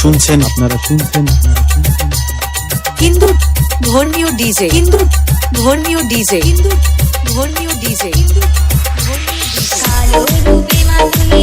सुनतेन আপনারা শুনতেন হিন্দু ভর্ণিও ডিজে হিন্দু ভর্ণিও ডিজে হিন্দু ভর্ণিও ডিজে হিন্দু ভর্ণিও ডিজে কালও রূপে মানুনি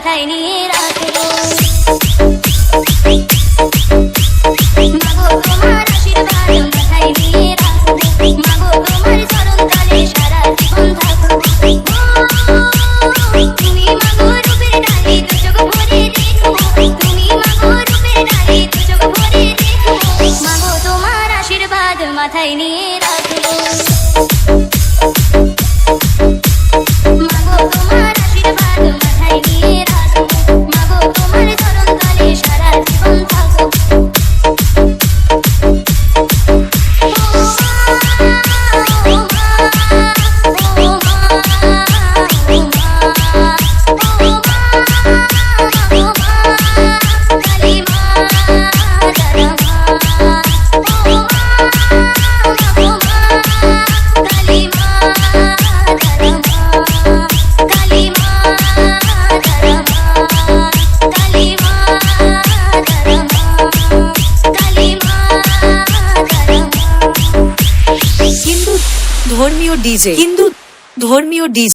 在你。ধর্মীয় ডিজে হিন্দু ধর্মীয় ডিজে